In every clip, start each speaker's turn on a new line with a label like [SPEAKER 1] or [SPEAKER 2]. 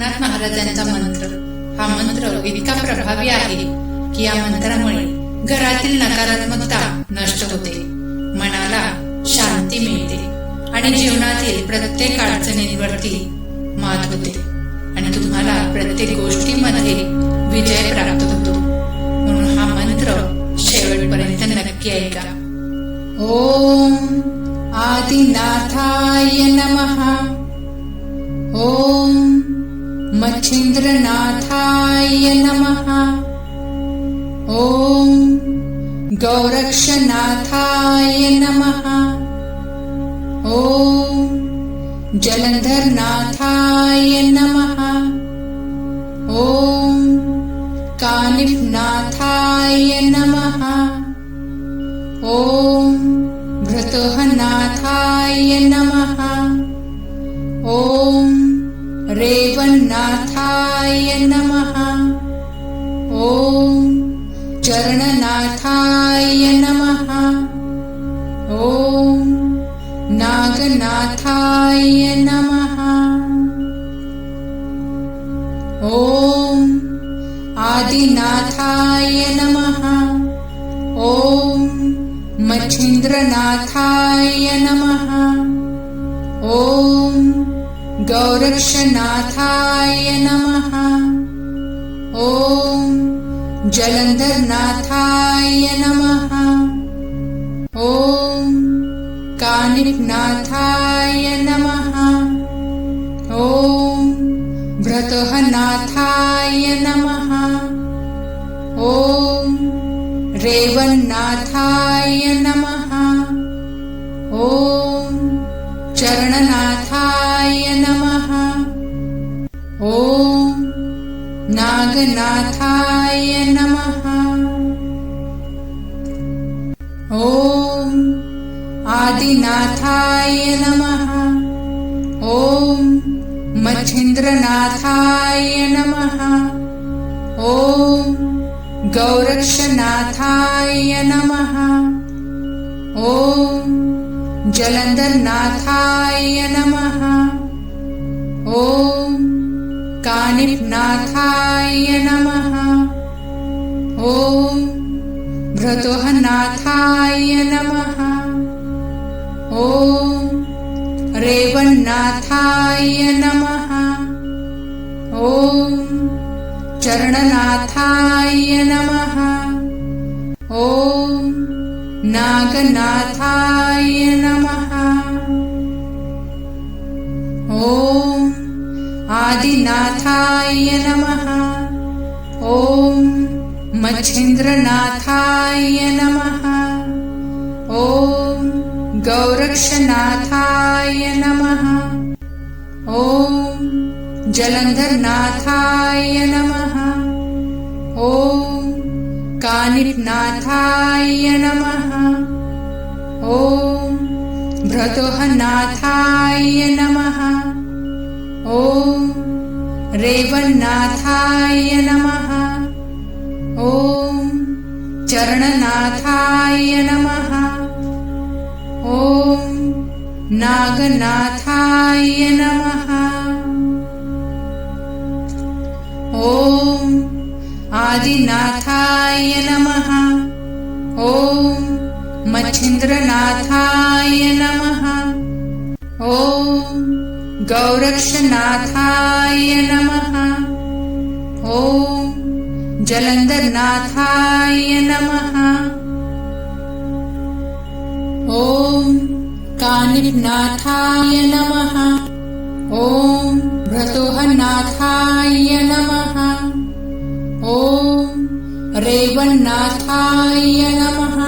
[SPEAKER 1] नाथ महाराजांचा मंत्र. हा मंत्र इतका प्रभावी आहे की या मंत्रामुळे घरातील नकारात्मकता नष्ट होते. मनाला शांती मिळते आणि जीवनातील प्रत्येक अडचणींवरती मात होते. आणि तुम्हाला प्रत्येक गोष्टीमध्ये विजय प्राप्त होतो. म्हणून हा मंत्र शेवटपर्यंत नक्की ऐका. ओम आदिनाथाय नमः. ओम मच्छिन्द्रनाथाय नमः। ॐ गौरक्षनाथाय नमः। ॐ जलन्धरनाथाय नमः। ॐ कानिफनाथाय नमः। ॐ भृतोहनाथाय नमः। ॐ रेवन्नाथाय नमः। ओम चरणनाथाय नमः। ओम नागनाथाय नमः। ओम आदिनाथाय नमः। ओम मच्छिंद्रनाथाय नमः गौरक्षनाथाय नमः। ॐ जलन्धरनाथाय नमः। ॐ कानिकनाथाय नमः। ॐ भ्रतोहनाथाय नमः। ॐ रेवन्नाथाय नमः। ॐ चरणनाथ जगन्नाथाय नमः। ॐ आदिनाथाय नमः। ॐ मच्छिन्द्रनाथाय नमः। ॐ गौरक्षनाथाय नमः। ॐ जलन्धरनाथाय नमः। ॐ कानिफनाथाय नमः। ओम भ्रतोहनाथाय नमः। ओम रेवन्नाथाय नमः। ओम चरणनाथाय नमः। ओम नागनाथाय नमः। ओम आदिनाथाय नमः। ॐ मच्छिन्द्रनाथाय नमः। ॐ गौरक्षनाथाय नमः। ॐ जलन्धरनाथाय नमः। ॐ कानिनाथाय नमः। ॐ भ्रतोहनाथाय नमः। ॐ रेवन्नाथाय नमः। ॐ चरणनाथाय नमः। ॐ नागनाथाय नमः। ॐ आदिनाथाय नमः। ॐ मच्छिन्द्रनाथाय नमः। ॐ गौरक्षनाथाय नमः। ॐ जलन्धरनाथाय नमः। ॐ कानिपनाथाय नमः। ॐ भ्रतोहनाथाय नमः। ॐ रेवन्नाथाय नमः।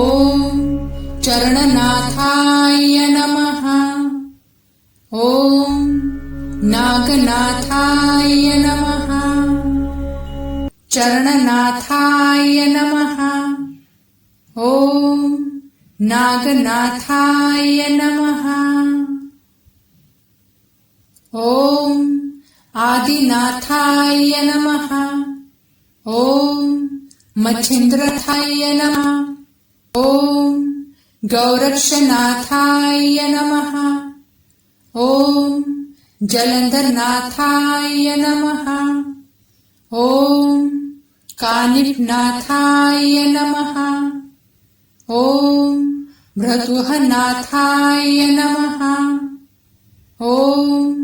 [SPEAKER 1] ॐ चरणनाथाय नमः। ओम नागनाथाय नमः। चरणनाथाय नमः। ओम नागनाथाय नमः। ओम आदिनाथाय नमः। ओम मच्छिंद्रथाय नमः। ओम गौरक्षनाथाय नमः ओम जलंधरनाथाय नमः। ॐ कानिफनाथाय नमः। ॐ भ्रतुहनाथाय नमः। ॐ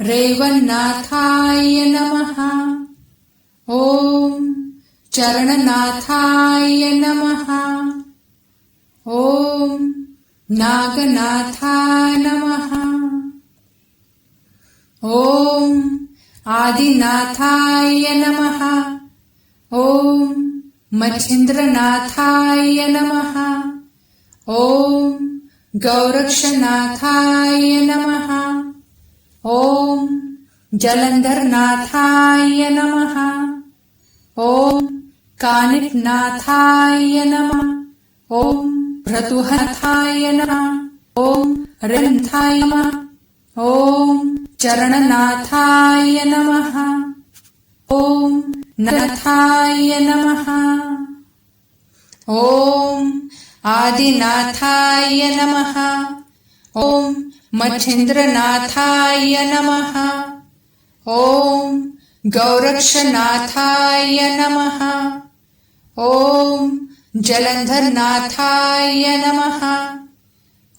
[SPEAKER 1] रेवन्नाथाय नमः। ॐ चरणनाथाय नमः। ॐ नागनाथाय नमः। ॐ आदिनाथाय नमः। ॐ मच्छिन्द्रनाथाय नमः। ॐ गौरक्षनाथाय नमः। ॐ जलन्धरनाथाय नमः। ॐ कानिफनाथाय नमः। ॐ भ्रतुहनाथाय नमः। ॐ रन्थाय नमः। ॐ चरणनाथाय नमः। ॐ नाथाय नमः। ॐ आदिनाथाय नमः। ॐ मच्छिन्द्रनाथाय नमः। ॐ गौरक्षनाथाय नमः। ॐ जलन्धरनाथाय नमः।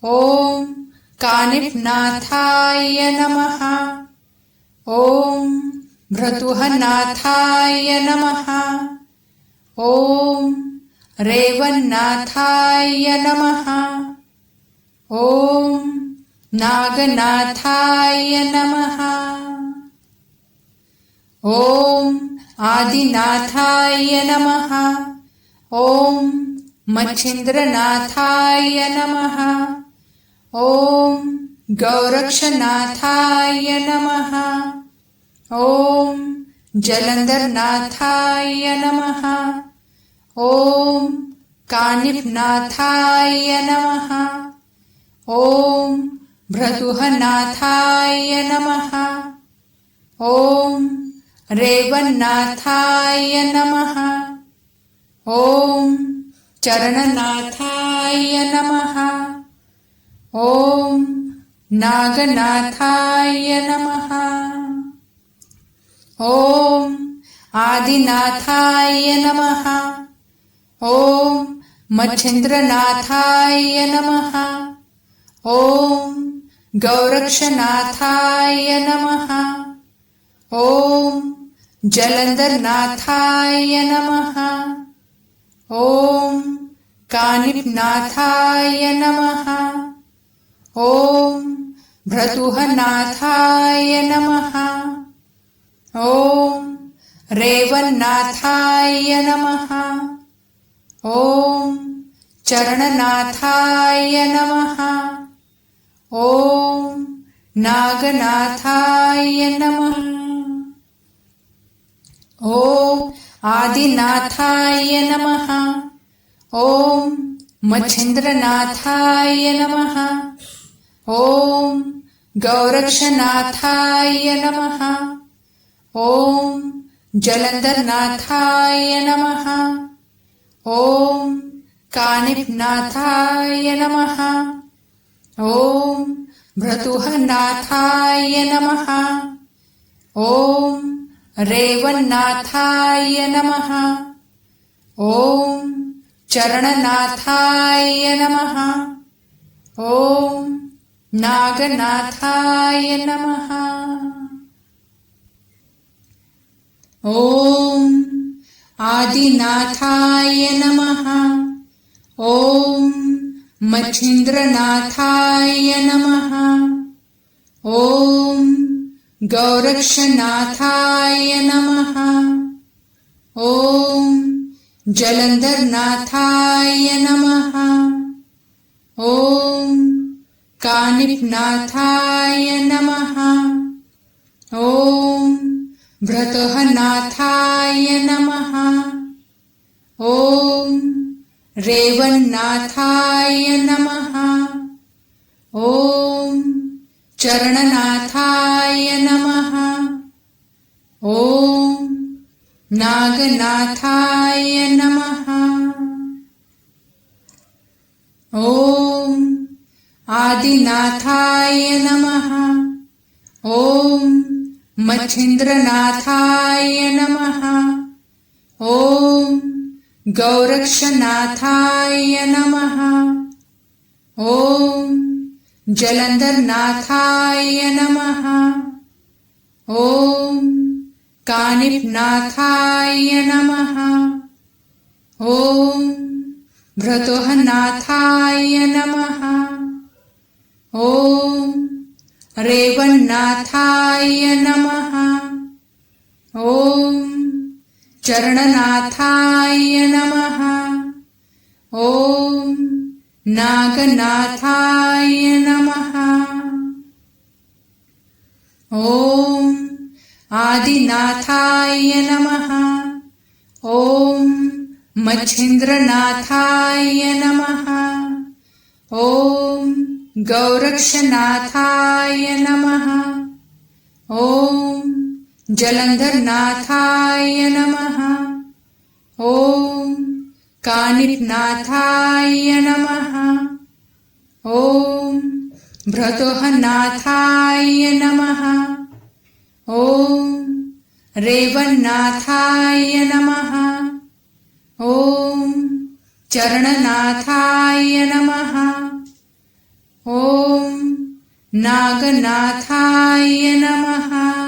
[SPEAKER 1] ॐ कानिफनाथाय नमः। ॐ भ्रतुहनाथाय नमः। ॐ रेवन्नाथाय नमः। ॐ नागनाथाय नमः। ॐ आदिनाथाय नमः। ॐ मच्छिन्द्रनाथाय नमः। ॐ गौरक्षनाथाय नमः। ॐ जलन्धरनाथाय नमः। ॐ कानिफनाथाय नमः। ॐ भ्रतुहनाथाय नमः। ॐ रेवन्नाथाय नमः। ॐ चरणनाथाय नमः। ॐ नागनाथाय नमः। ॐ आदिनाथाय नमः। ॐ मच्छिन्द्रनाथाय नमः। ॐ गौरक्षनाथाय नमः। ॐ जलन्धरनाथाय नमः। ॐ कानिफनाथाय नमः। भ्रतुहनाथाय नमः। ॐ रेवन्नाथाय नमः। ॐ चरणनाथाय नमः। ॐ नागनाथाय नमः। ॐ आदिनाथाय नमः। ॐ मच्छिन्द्रनाथाय नमः। ॐ गौरक्षनाथाय नमः। ॐ जलन्धरनाथाय नमः। ॐ कानिफनाथाय नमः। ॐ भ्रतुहनाथाय नमः। ॐ रेवन्नाथाय नमः। ॐ चरणनाथाय नमः। ॐ नागनाथाय नमः। ॐ आदिनाथाय नमः। ॐ मच्छिन्द्रनाथाय नमः। ॐ गौरक्षनाथाय नमः। ॐ जलन्धरनाथाय नमः। ॐ कानिफनाथाय नमः। ॐ भ्रतहनाथाय नमः। ॐ रेवन्नाथाय नमः। ॐ चरणनाथाय नमः। ॐ नागनाथाय नमः। ॐ आदिनाथाय नमः। ॐ मच्छिन्द्रनाथाय नमः। ॐ गौरक्षनाथाय नमः। ॐ जलन्धरनाथाय नमः। ॐ कानिपनाथाय नमः। ॐ भ्रतोहनाथाय नमः। ॐ रेवन्नाथाय नमः। ॐ चरणनाथाय नमः। ॐ नागनाथाय नमः। ॐ आदिनाथाय नमः। ॐ मच्छिन्द्रनाथाय नमः। ॐ गौरक्षनाथाय नमः। ॐ जलन्धरनाथाय नमः। ॐ कानिपनाथाय नमः। ॐ भ्रतोहनाथाय नमः। ॐ रेवन्नाथाय नमः। ॐ चरणनाथाय नमः। ॐ नागनाथाय नमः।